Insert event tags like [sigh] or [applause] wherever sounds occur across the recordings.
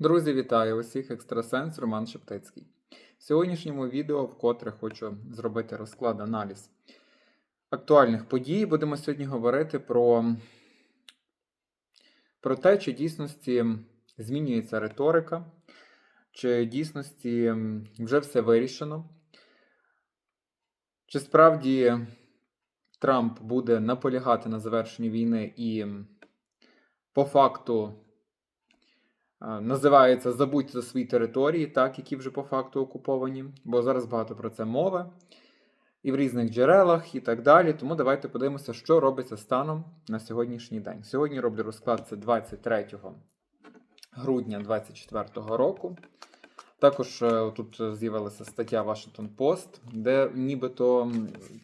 Друзі, вітаю усіх! Екстрасенс Роман Шептицький. В сьогоднішньому відео вкотре хочу зробити розклад аналіз актуальних подій. Будемо сьогодні говорити про, про те, чи дійсності змінюється риторика, чи дійсності вже все вирішено. Чи справді Трамп буде наполягати на завершенні війни і по факту називається Забудь за свої території, так, які вже по факту окуповані, бо зараз багато про це мови, і в різних джерелах, і так далі. Тому давайте подивимося, що робиться станом на сьогоднішній день. Сьогодні роблю розклад це 23 грудня 2024 року. Також е, тут з'явилася стаття Washington Post, де нібито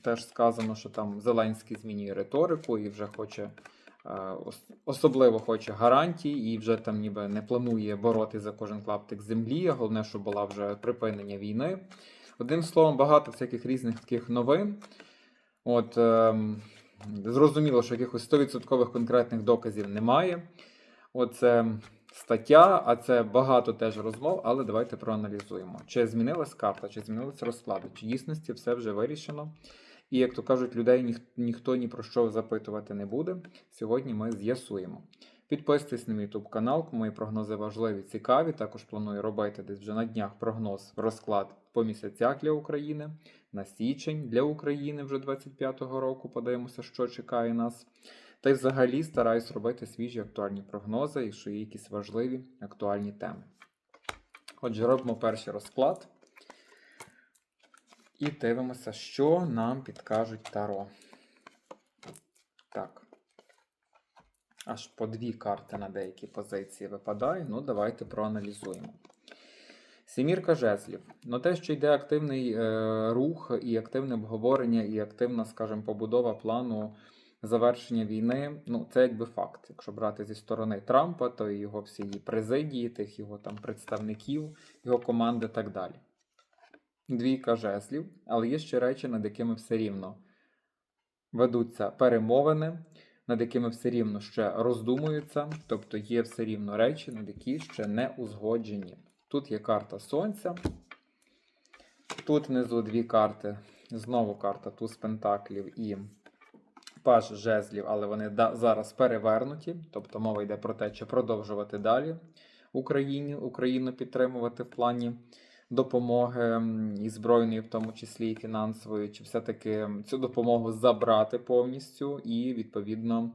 теж сказано, що там Зеленський змінює риторику і вже хоче особливо хоче гарантій, і вже там ніби не планує бороти за кожен клаптик землі. Головне, щоб була вже припинення війни. Одним словом, багато всяких різних таких новин. От ем, зрозуміло, що якихось 100% конкретних доказів немає. Оце стаття, а це багато теж розмов, але давайте проаналізуємо. Чи змінилась карта, чи змінилися розклади, чи дійсності все вже вирішено. І, як то кажуть, людей ніх, ніхто ні про що запитувати не буде. Сьогодні ми з'ясуємо. Підписуйтесь на мій YouTube канал, мої прогнози важливі, цікаві. Також планую робити десь вже на днях прогноз розклад по місяцях для України, на січень для України вже 25-го року. Подивимося, що чекає нас. Та й взагалі стараюсь робити свіжі актуальні прогнози, якщо є якісь важливі актуальні теми. Отже, робимо перший розклад. І дивимося, що нам підкажуть Таро. Так. Аж по дві карти на деякі позиції випадає. Ну, давайте проаналізуємо. Сімірка жезлів. Ну, те, що йде активний е, рух, і активне обговорення, і активна, скажімо, побудова плану завершення війни, ну, це якби факт. Якщо брати зі сторони Трампа, то і його всі її президії, тих його там представників, його команди і так далі. Двійка жезлів, але є ще речі, над якими все рівно ведуться перемовини, над якими все рівно ще роздумуються, тобто є все рівно речі, над які ще не узгоджені. Тут є карта Сонця. Тут внизу дві карти. Знову карта Туз Пентаклів і Паж жезлів, але вони зараз перевернуті. Тобто мова йде про те, чи продовжувати далі Україні, Україну підтримувати в плані допомоги і збройної, в тому числі і фінансової, чи все-таки цю допомогу забрати повністю і, відповідно,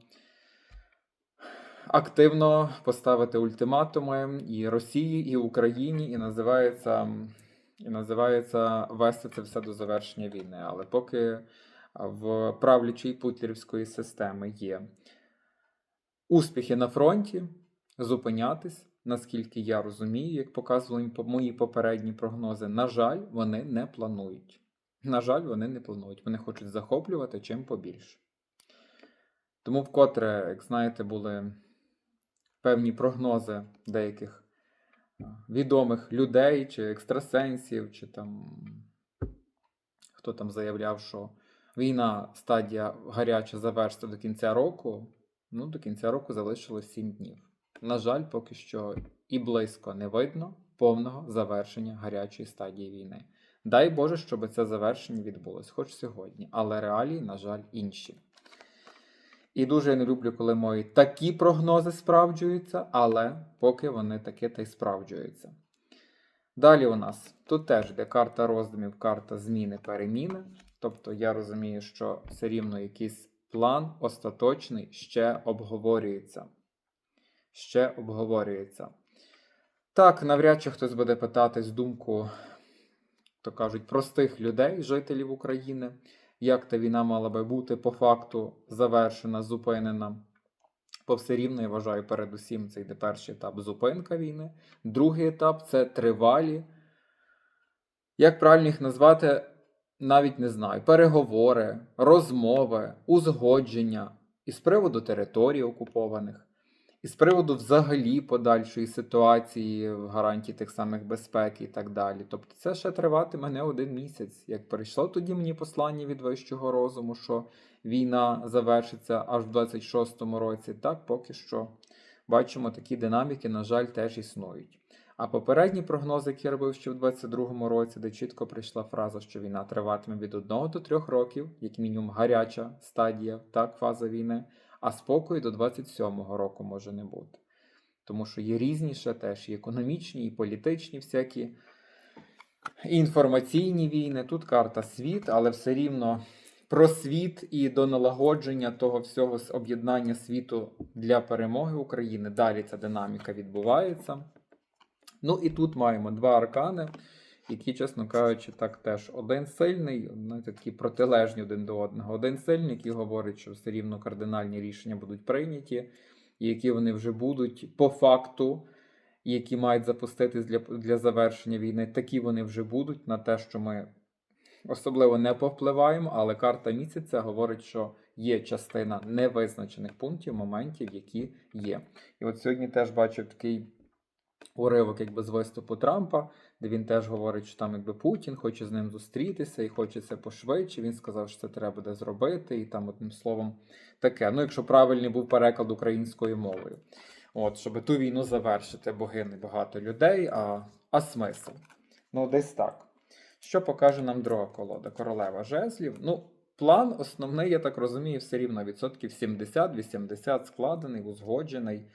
активно поставити ультиматуми і Росії, і Україні, і називається, і називається вести це все до завершення війни. Але поки в правлячої путлерівської системи є успіхи на фронті, зупинятись, наскільки я розумію, як показували мої попередні прогнози, на жаль, вони не планують. На жаль, вони не планують. Вони хочуть захоплювати чим побільше. Тому вкотре, як знаєте, були певні прогнози деяких відомих людей, чи екстрасенсів, чи там хто там заявляв, що війна стадія гаряча завершиться до кінця року. Ну, до кінця року залишилось 7 днів. На жаль, поки що і близько не видно повного завершення гарячої стадії війни. Дай Боже, щоб це завершення відбулось, хоч сьогодні, але реалії, на жаль, інші. І дуже я не люблю, коли мої такі прогнози справджуються, але поки вони таки та й справджуються. Далі у нас тут теж йде карта роздумів, карта зміни, переміни. Тобто я розумію, що все рівно якийсь план остаточний ще обговорюється. Ще обговорюється. Так, навряд чи хтось буде питатись думку, то кажуть, простих людей, жителів України, як та війна мала би бути по факту завершена, зупинена. Бо все рівно, я вважаю, передусім це йде перший етап зупинка війни. Другий етап це тривалі. Як правильно їх назвати, навіть не знаю. Переговори, розмови, узгодження із приводу територій окупованих, і з приводу взагалі подальшої ситуації в гарантії тих самих безпеки і так далі. Тобто це ще триватиме не один місяць. Як прийшло тоді мені послання від вищого розуму, що війна завершиться аж в 26-му році, так поки що бачимо такі динаміки, на жаль, теж існують. А попередні прогнози, які я робив ще в 22-му році, де чітко прийшла фраза, що війна триватиме від 1 до 3 років, як мінімум гаряча стадія, так, фаза війни, а спокою до 27-го року може не бути. Тому що є різні ще теж і економічні, і політичні всякі, і інформаційні війни. Тут карта світ, але все рівно про світ і до налагодження того всього об'єднання світу для перемоги України. Далі ця динаміка відбувається. Ну і тут маємо два аркани, які, чесно кажучи, так теж один сильний, знаєте, такі протилежні один до одного. Один сильний, який говорить, що все рівно кардинальні рішення будуть прийняті, і які вони вже будуть по факту, які мають запуститись для, для завершення війни, такі вони вже будуть на те, що ми особливо не повпливаємо, але карта місяця говорить, що є частина невизначених пунктів, моментів, які є. І от сьогодні теж бачив такий уривок якби з виступу Трампа, де він теж говорить, що там якби Путін хоче з ним зустрітися і хоче це пошвидше. Він сказав, що це треба буде зробити, і там одним словом таке. Ну, якщо правильний був переклад українською мовою. От, щоб ту війну завершити, бо гине багато людей, а, а смисл? Ну, десь так. Що покаже нам друга колода? Королева жезлів. Ну, план основний, я так розумію, все рівно відсотків 70-80 складений, узгоджений.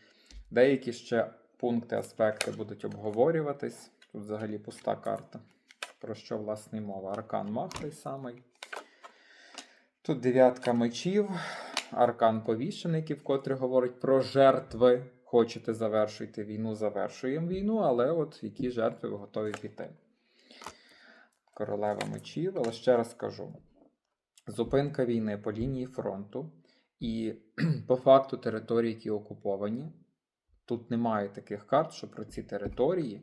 Деякі ще пункти, аспекти будуть обговорюватись. Тут взагалі пуста карта. Про що, власне, мова? Аркан Мах той самий. Тут дев'ятка мечів, аркан повішений, який вкотре говорить про жертви. Хочете завершуйте війну, завершуємо війну, але от які жертви ви готові піти. Королева мечів, але ще раз кажу: зупинка війни по лінії фронту і [clears throat] по факту території, які окуповані. Тут немає таких карт, що про ці території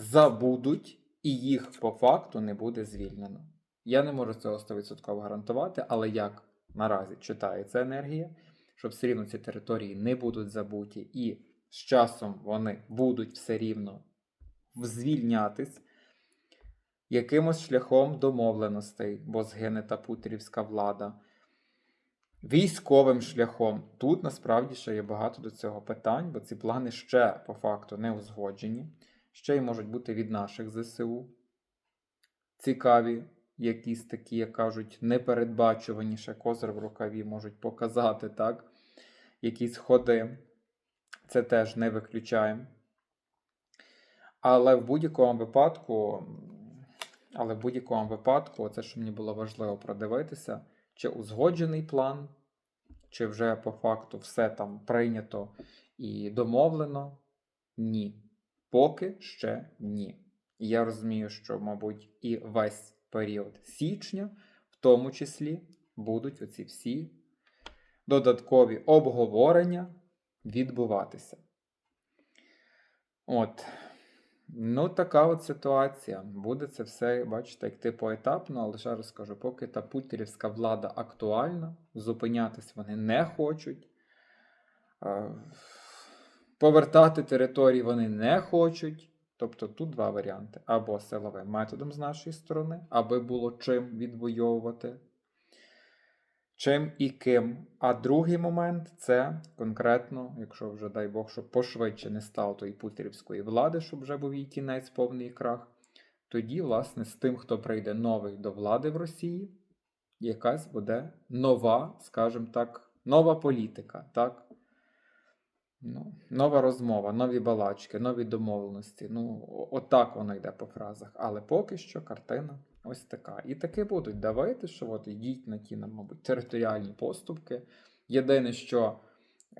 забудуть і їх по факту не буде звільнено. Я не можу цього 100% гарантувати, але як наразі читається енергія, що все рівно ці території не будуть забуті, і з часом вони будуть все рівно звільнятись якимось шляхом домовленостей, бо згине та путрівська влада. Військовим шляхом. Тут насправді ще є багато до цього питань, бо ці плани ще по факту не узгоджені, ще й можуть бути від наших ЗСУ. Цікаві, якісь такі, як кажуть, непередбачувані ще козир в рукаві можуть показати, так? Якісь ходи. Це теж не виключаємо. Але в будь-якому випадку, але в будь-якому випадку, це що мені було важливо продивитися, чи узгоджений план, чи вже по факту все там прийнято і домовлено? Ні. Поки ще ні. Я розумію, що, мабуть, і весь період січня, в тому числі, будуть оці всі додаткові обговорення відбуватися. От. Ну, така от ситуація. Буде це все, бачите, як типу етапно, але ще раз скажу, поки та путірівська влада актуальна, зупинятись вони не хочуть. Повертати території вони не хочуть. Тобто тут два варіанти: або силовим методом з нашої сторони, аби було чим відвоювати, чим і ким. А другий момент це конкретно, якщо вже дай Бог, щоб пошвидше не стало тої путірівської влади, щоб вже був її кінець повний крах. Тоді, власне, з тим, хто прийде новий до влади в Росії, якась буде нова, скажімо так, нова політика. так? Ну, нова розмова, нові балачки, нові домовленості. Ну, отак воно йде по фразах. Але поки що картина ось така. І таки будуть давити, що от йдіть на ті, мабуть, територіальні поступки. Єдине, що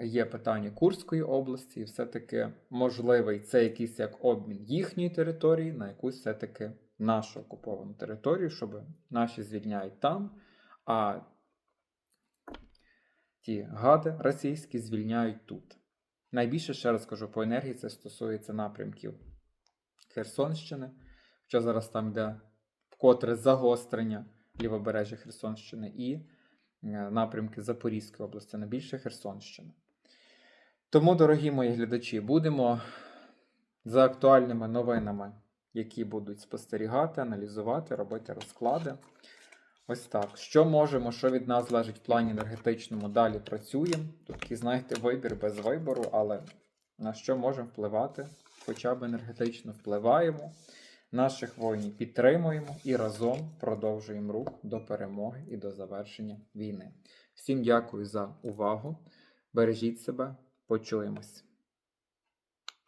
є питання Курської області, і все-таки можливий це якийсь як обмін їхньої території на якусь все-таки нашу окуповану територію, щоб наші звільняють там, а ті гади російські звільняють тут. Найбільше, ще раз кажу, по енергії це стосується напрямків Херсонщини, хоча зараз там йде вкотре загострення лівобережжя Херсонщини і е, напрямки Запорізької області, найбільше Херсонщини. Тому, дорогі мої глядачі, будемо за актуальними новинами, які будуть спостерігати, аналізувати, робити розклади. Ось так. Що можемо, що від нас залежить в плані енергетичному, далі працюємо. Тут знаєте, вибір без вибору, але на що можемо впливати, хоча б енергетично впливаємо, наших воїнів підтримуємо і разом продовжуємо рух до перемоги і до завершення війни. Всім дякую за увагу. Бережіть себе, почуємось.